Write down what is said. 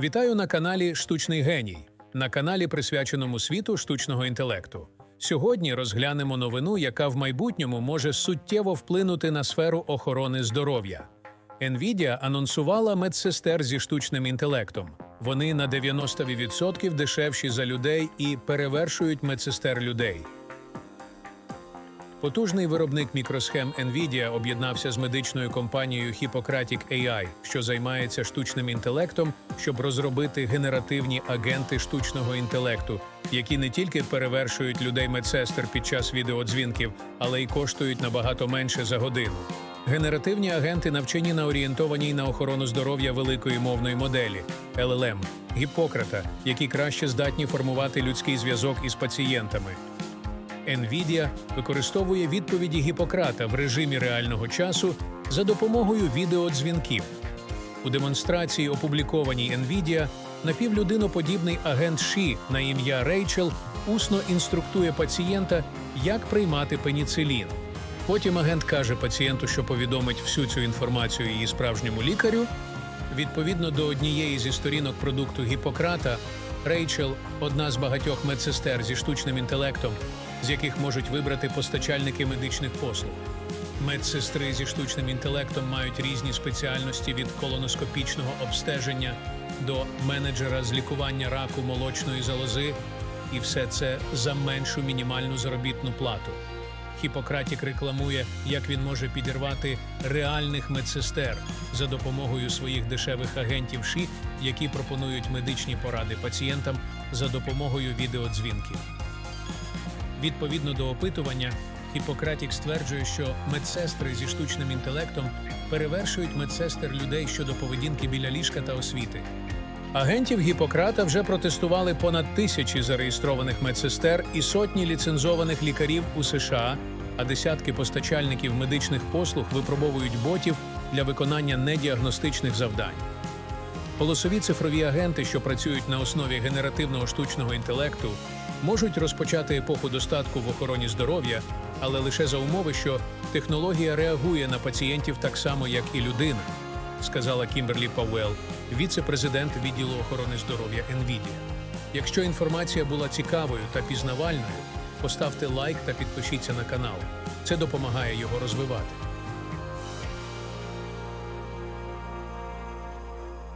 Вітаю на каналі Штучний геній, на каналі, присвяченому світу штучного інтелекту. Сьогодні розглянемо новину, яка в майбутньому може суттєво вплинути на сферу охорони здоров'я. Nvidia анонсувала медсестер зі штучним інтелектом. Вони на 90% дешевші за людей і перевершують медсестер людей. Потужний виробник мікросхем Nvidia об'єднався з медичною компанією Hippocratic AI, що займається штучним інтелектом, щоб розробити генеративні агенти штучного інтелекту, які не тільки перевершують людей медсестер під час відеодзвінків, але й коштують набагато менше за годину. Генеративні агенти навчені на орієнтованій на охорону здоров'я великої мовної моделі LLM, Гіппократа, які краще здатні формувати людський зв'язок із пацієнтами. NVIDIA використовує відповіді Гіппократа в режимі реального часу за допомогою відеодзвінків. У демонстрації, опублікованій NVIDIA, напівлюдиноподібний агент ШІ на ім'я Рейчел усно інструктує пацієнта, як приймати пеніцилін. Потім агент каже пацієнту, що повідомить всю цю інформацію її справжньому лікарю. Відповідно до однієї зі сторінок продукту Гіппократа, Рейчел одна з багатьох медсестер зі штучним інтелектом, з яких можуть вибрати постачальники медичних послуг. Медсестри зі штучним інтелектом мають різні спеціальності від колоноскопічного обстеження до менеджера з лікування раку молочної залози, і все це за меншу мінімальну заробітну плату. Хіпократік рекламує, як він може підірвати реальних медсестер за допомогою своїх дешевих агентів ШІ, які пропонують медичні поради пацієнтам за допомогою відеодзвінків. Відповідно до опитування, Хіппократік стверджує, що медсестри зі штучним інтелектом перевершують медсестер людей щодо поведінки біля ліжка та освіти. Агентів Гіппократа вже протестували понад тисячі зареєстрованих медсестер і сотні ліцензованих лікарів у США, а десятки постачальників медичних послуг випробовують ботів для виконання недіагностичних завдань. Полосові цифрові агенти, що працюють на основі генеративного штучного інтелекту, можуть розпочати епоху достатку в охороні здоров'я, але лише за умови, що технологія реагує на пацієнтів так само, як і людина, сказала Кімберлі Пауел, віце-президент відділу охорони здоров'я NVIDIA. Якщо інформація була цікавою та пізнавальною, поставте лайк та підпишіться на канал. Це допомагає його розвивати.